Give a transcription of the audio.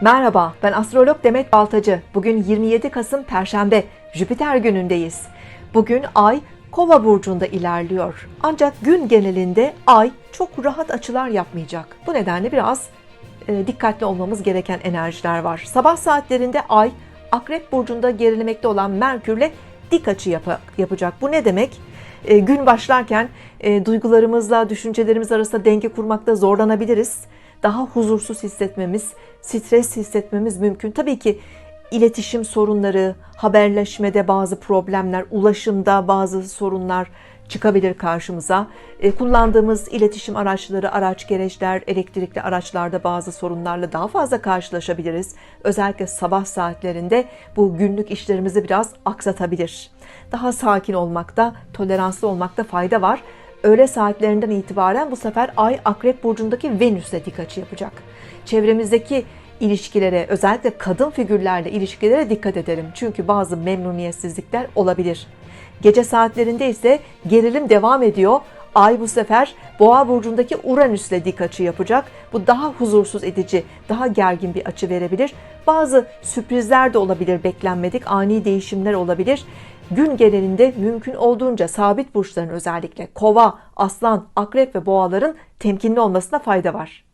Merhaba, ben astrolog Demet Baltacı. Bugün 27 Kasım Perşembe, Jüpiter günündeyiz. Bugün Ay Kova burcunda ilerliyor. Ancak gün genelinde Ay çok rahat açılar yapmayacak. Bu nedenle biraz e, dikkatli olmamız gereken enerjiler var. Sabah saatlerinde Ay Akrep burcunda gerilemekte olan Merkürle dik açı yapa- yapacak. Bu ne demek? E, gün başlarken e, duygularımızla düşüncelerimiz arasında denge kurmakta zorlanabiliriz. Daha huzursuz hissetmemiz, stres hissetmemiz mümkün. Tabii ki iletişim sorunları, haberleşmede bazı problemler, ulaşımda bazı sorunlar çıkabilir karşımıza. E, kullandığımız iletişim araçları, araç gereçler, elektrikli araçlarda bazı sorunlarla daha fazla karşılaşabiliriz. Özellikle sabah saatlerinde bu günlük işlerimizi biraz aksatabilir. Daha sakin olmakta, toleranslı olmakta fayda var. Öğle saatlerinden itibaren bu sefer Ay Akrep Burcu'ndaki Venüs'e dik açı yapacak. Çevremizdeki ilişkilere, özellikle kadın figürlerle ilişkilere dikkat edelim. Çünkü bazı memnuniyetsizlikler olabilir. Gece saatlerinde ise gerilim devam ediyor. Ay bu sefer Boğa burcundaki Uranüs'le dik açı yapacak. Bu daha huzursuz edici, daha gergin bir açı verebilir. Bazı sürprizler de olabilir, beklenmedik ani değişimler olabilir. Gün genelinde mümkün olduğunca sabit burçların özellikle Kova, Aslan, Akrep ve Boğaların temkinli olmasına fayda var.